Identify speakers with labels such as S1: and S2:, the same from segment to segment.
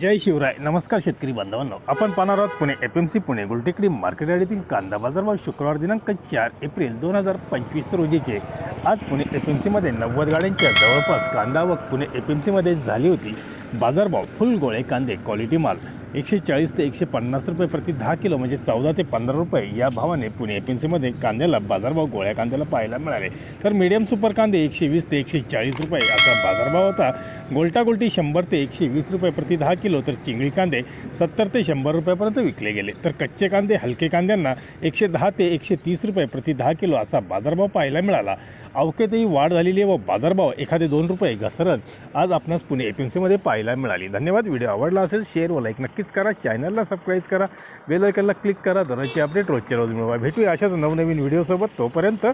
S1: जय शिवराय. नमस्कार शेतकरी बांधवांनो. आपण पाहणार आहोत Pune F M C Pune Gultekdi market यार्डीतील कांदा बाजारभाव शुक्रवार दिनांक चार एप्रिल दोन हजार पंचवीस रोजीचे. आज पुणे एफ एम सीमध्ये नव्वद गाड्यांच्या जवळपास कांदा आवक पुणे एफ एम सीमध्ये झाली होती. बाजारभाव फुल गोळे कांदे क्वालिटी माल. एकशे चाळीस ते एकशे पन्नास रुपये प्रति दहा किलो म्हणजे चौदा ते पंधरा रुपये या भावाने पुणे एपीएमसीमध्ये कांद्याला बाजारभाव गोळ्या कांद्याला पाहायला मिळाले. तर मीडियम सुपर कांदे एकशे वीस ते एकशे चाळीस रुपये असा बाजारभाव होता. गोलटागोल्टी शंभर ते एकशे वीस रुपये प्रति दहा किलो तर चिंगळी कांदे सत्तर ते शंभर रुपयापर्यंत विकले गेले. तर कच्चे कांदे हलके कांद्यांना एकशे दहा ते एकशे तीस रुपये प्रति दहा किलो असा बाजारभाव पाहायला मिळाला. अवकेतही वाढ झालेली आहे व बाजारभाव एखादे दोन रुपये घसरत आज आपणास पुणे एपीएमसीमध्ये पाहायला मिळाली. धन्यवाद. व्हिडिओ आवडला असेल शेअर व लाईक नक्कीच करा. चॅनलला सबस्क्राईब करा. बेल आयकनला क्लिक करा. दररोजची अपडेट रोजच्या रोज मिळवा. भेटूया अशाच नवनवीन व्हिडिओसोबत तोपर्यंत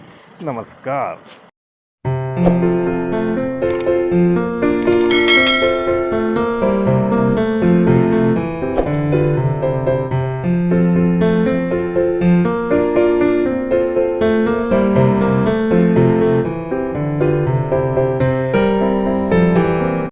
S1: नमस्कार.